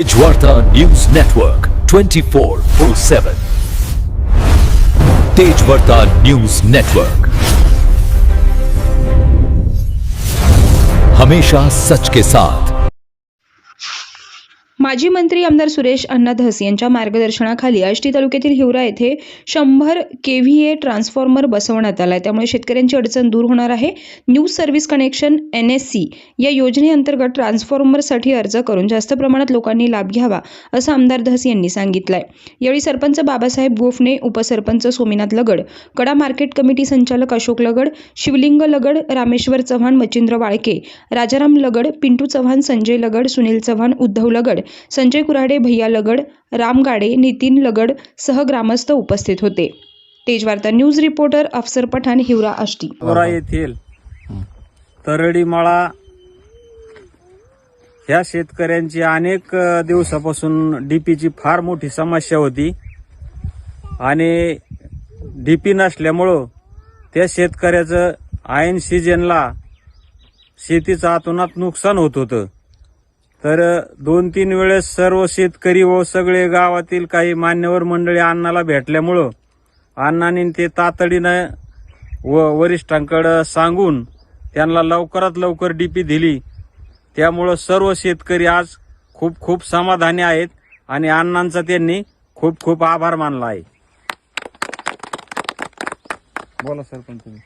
Tejvarta news network twenty four four seven Tejvarta news network हमेशा सच के साथ माजी मंत्री आमदार सुरेश अण्णा धस यांच्या मार्गदर्शनाखाली आष्टी तालुक्यातील हिवरा येथे शंभर के व्ही ए ट्रान्सफॉर्मर बसवण्यात आला आहे त्यामुळे शेतकऱ्यांची अडचण दूर होणार आहे. New service connection N S C या योजनेअंतर्गत ट्रान्सफॉर्मरसाठी अर्ज करून जास्त प्रमाणात लोकांनी लाभ घ्यावा असं आमदार धस यांनी सांगितलं आहे यावेळी सरपंच बाबासाहेब गोफणे उपसरपंच सोमीनाथ लगड कडा मार्केट कमिटी संचालक अशोक लगड शिवलिंग लगड रामेश्वर चव्हाण मच्छिंद्र वाळके राजाराम लगड पिंटू चव्हाण संजय लगड सुनील चव्हाण उद्धव लगड संजय कुऱ्हाडे भैया लगड राम गाडे नितीन लगड सह ग्रामस्थ उपस्थित होते. तेजवार्ता न्यूज रिपोर्टर अफसर पठाण हिवरा आष्टी. येथील तरडीमाळा ह्या शेतकऱ्यांची अनेक दिवसापासून डीपीची फार मोठी समस्या होती आणि डीपी नसल्यामुळं त्या शेतकऱ्याचं ऐन सीजनला शेतीचं आतोनात नुकसान होत होतं. तर दोन तीन वेळेस सर्व शेतकरी व सगळे गावातील काही मान्यवर मंडळी अण्णाला भेटल्यामुळं अण्णांनी ते तातडीनं व वरिष्ठांकडं सांगून त्यांना लवकरात लवकर डीपी दिली. त्यामुळं सर्व शेतकरी आज खूप खूप समाधानी आहेत आणि अण्णांचा त्यांनी खूप खूप आभार मानला आहे. बोला सरपंच तुम्ही.